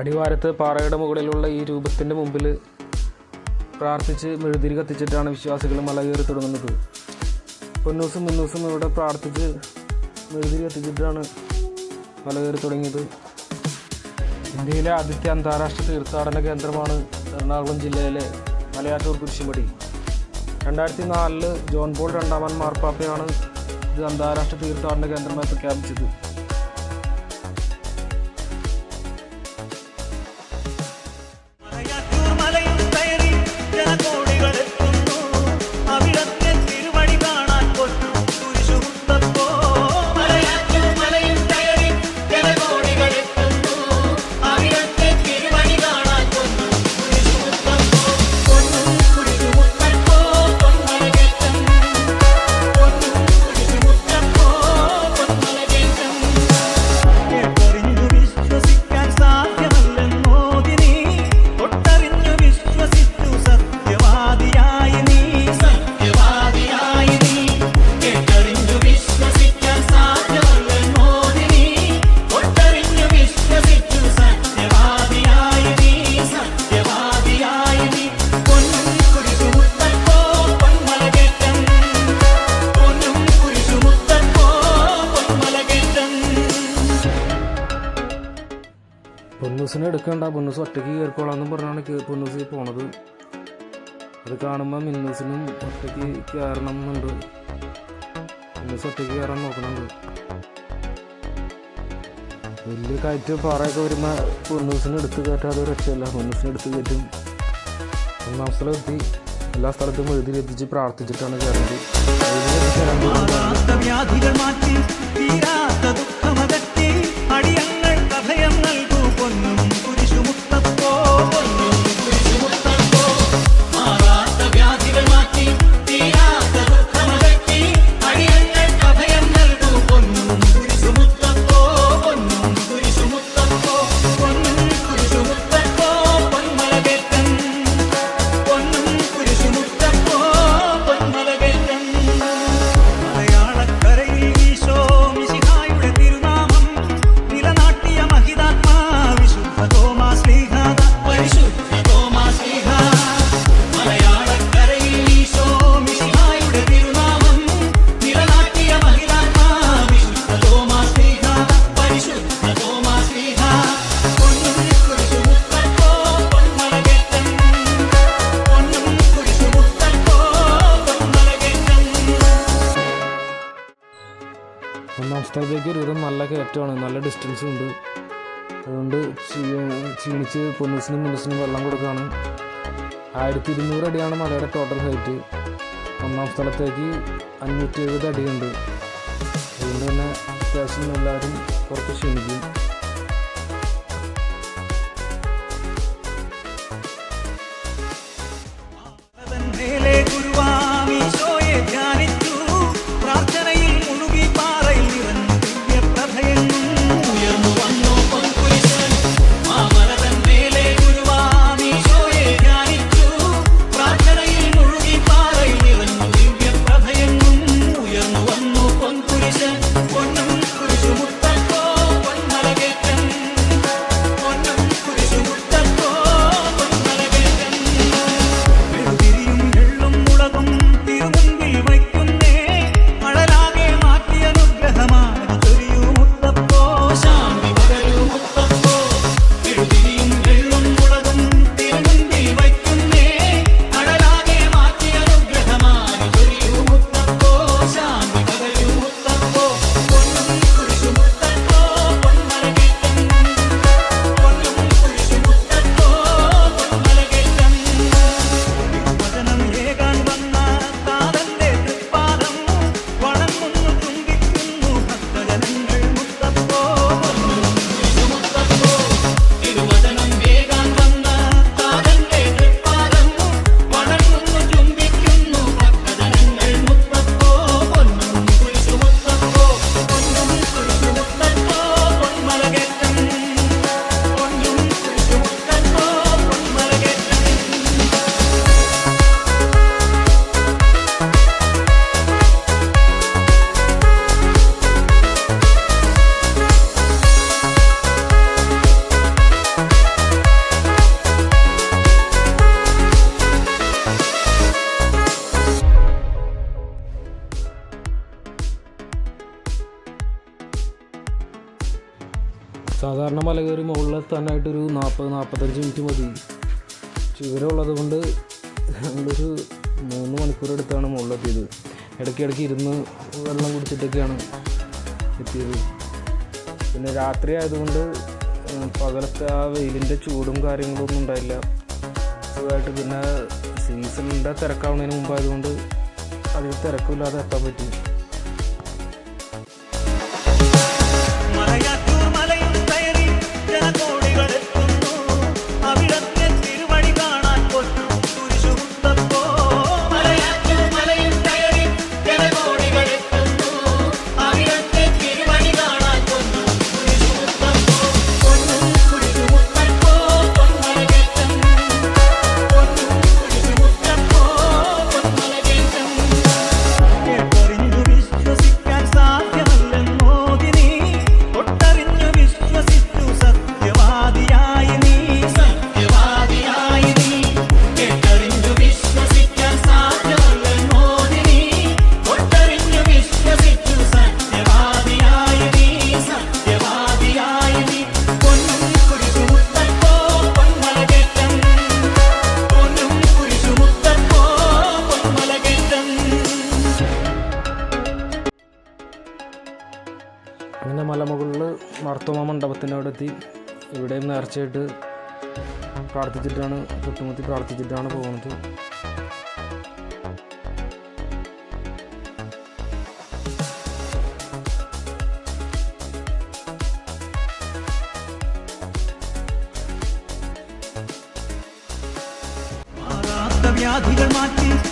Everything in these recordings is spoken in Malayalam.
അടിവാരത്ത് പാറയുടെ മുകളിലുള്ള ഈ രൂപത്തിന്റെ മുമ്പിൽ പ്രാർത്ഥിച്ച് മെഴുതിരി കത്തിച്ചിട്ടാണ് വിശ്വാസികൾ മല കയറി തുടങ്ങുന്നത്. പൊന്നൂസും മുന്നൂസും ഇവിടെ പ്രാർത്ഥിച്ച് മെഴുതിരി കത്തിച്ചിട്ടാണ് മല കയറി തുടങ്ങിയത്. ഇന്ത്യയിലെ ആദ്യത്തെ അന്താരാഷ്ട്ര തീർത്ഥാടന കേന്ദ്രമാണ് എറണാകുളം ജില്ലയിലെ മലയാറ്റൂർ കുരിശുമടി. രണ്ടായിരത്തി നാലിൽ ജോൺ പോൾ രണ്ടാമൻ മാർപ്പാപ്പയാണ് ഇത് അന്താരാഷ്ട്ര തീർത്ഥാടന കേന്ദ്രമായി പ്രഖ്യാപിച്ചത്. ഉണ്ടാ പൊന്നൂസ് ഒറ്റയ്ക്ക് കയറിക്കോളാന്നും പറഞ്ഞാണ് പൊന്നൂസ് പോണത്. അത് കാണുമ്പോൾ മിന്നൂസിനും ഒറ്റയ്ക്ക് കയറണം എന്നുണ്ട്. മിന്നൂസ് ഒറ്റയ്ക്ക് കയറാൻ നോക്കുന്നുണ്ട് വലിയ കയറ്റ് പാറയൊക്കെ വരുമ്പോൾ പൊന്നൂസിനെ എടുത്ത് കയറ്റാതെ രക്ഷയല്ല പൊന്നൂസിനെ എടുത്ത് കയറ്റും. ഒന്നാം സ്ഥലം എത്തി. എല്ലാ സ്ഥലത്തും എഴുതി എത്തിച്ച് പ്രാർത്ഥിച്ചിട്ടാണ് കയറുന്നത് സ്ഥലത്തേക്ക് ഒരുവിധം നല്ല കയറ്റമാണ്. നല്ല ഡിസ്റ്റൻസ് ഉണ്ട്. അതുകൊണ്ട് ക്ഷീ- ക്ഷീണിച്ച് പൊന്നൂസിനും മുന്നൂസിനും വെള്ളം കൊടുക്കുകയാണ് ആയിരത്തി ഇരുന്നൂറ് അടിയാണ് മലയുടെ ടോട്ടൽ ഹൈറ്റ് ഒന്നാം സ്ഥലത്തേക്ക് അഞ്ഞൂറ്റി എഴുപത് അടിയുണ്ട്. അതുകൊണ്ട് തന്നെ അത്യാവശ്യം എല്ലാവരും കുറച്ച് ക്ഷീണിക്കും. മല കയറി മുകളിലെത്താനായിട്ടൊരു നാൽപ്പത് നാൽപ്പത്തഞ്ച് മിനിറ്റ് മതി. ചുവരമുള്ളത് കൊണ്ട് ഞങ്ങളൊരു മൂന്ന് മണിക്കൂർ എടുത്താണ് മുകളിലെത്തിയത്. ഇടയ്ക്കിടയ്ക്ക് ഇരുന്ന് വെള്ളം കുടിച്ചിട്ടൊക്കെയാണ് എത്തിയത്. പിന്നെ രാത്രി ആയതുകൊണ്ട് പകലത്തെ ആ വെയിലിന്റെ ചൂടും കാര്യങ്ങളൊന്നും ഉണ്ടായില്ല. സുഖമായിട്ട് പിന്നെ സീസണിന്റെ തിരക്കാവുന്നതിന് മുമ്പായതുകൊണ്ട് അധികം തിരക്കില്ലാതെ എത്താൻ പറ്റി. എത്തി ഇവിടെയും നേർച്ചയായിട്ട് പ്രാർത്ഥിച്ചിട്ടാണ് ചുട്ടുമുത്തി പ്രാർത്ഥിച്ചിട്ടാണ് പോകുന്നത്. മാറ്റി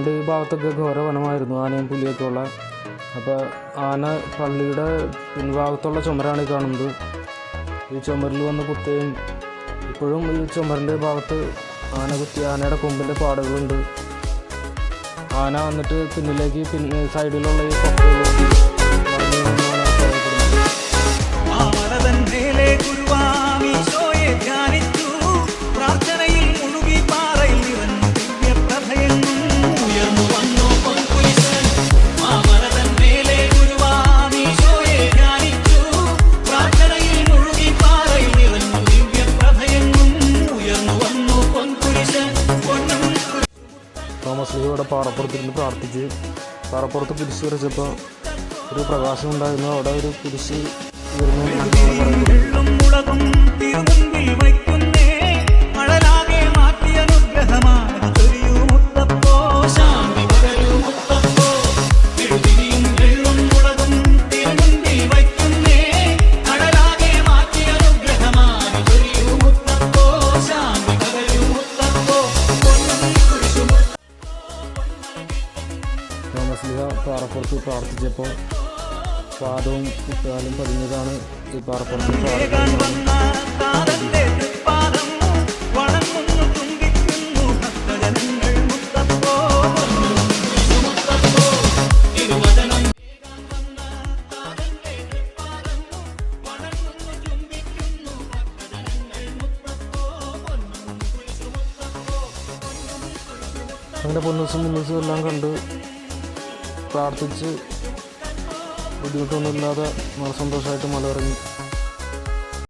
പണ്ട് ഈ ഭാഗത്തൊക്കെ ഘോര വനമായിരുന്നു ആനയും പുലിയൊക്കെ ഉള്ള അപ്പോൾ ആന പള്ളിയുടെ പിൻഭാഗത്തുള്ള ചുമരാണ് ഈ കാണുന്നത്. ഈ ചുമരിൽ വന്ന് കുത്തുകയും ഇപ്പോഴും ഈ ചുമരിന്റെ ഭാഗത്ത് ആന കുത്തി ആനയുടെ കൊമ്പിന്റെ പാടുകളുണ്ട്. ആന വന്നിട്ട് പിന്നിലേക്ക് പിന്നെ സൈഡിലുള്ള ഈ പാറപ്പുറത്തിരുന്ന് പ്രാർത്ഥിച്ച് പാറപ്പുറത്ത് കുരിശ് വരച്ചപ്പോൾ ഒരു പ്രകാശം ഉണ്ടായിരുന്നു. അവിടെ ഒരു കുരിശ് ഉയർന്നു തോമസ് ലീഹ പാറപ്പുറത്ത് പ്രാർത്ഥിച്ചപ്പോൾ പാദവും കാലും പതിഞ്ഞതാണ് ഈ പാറപ്പുറത്ത് അങ്ങനെ പൊന്നൂസും മുന്നൂസും എല്ലാം കണ്ട്. പ്രാർത്ഥിച്ച് ബുദ്ധിമുട്ടൊന്നുമില്ലാതെ വളരെ സന്തോഷമായിട്ട് മല ഇറങ്ങി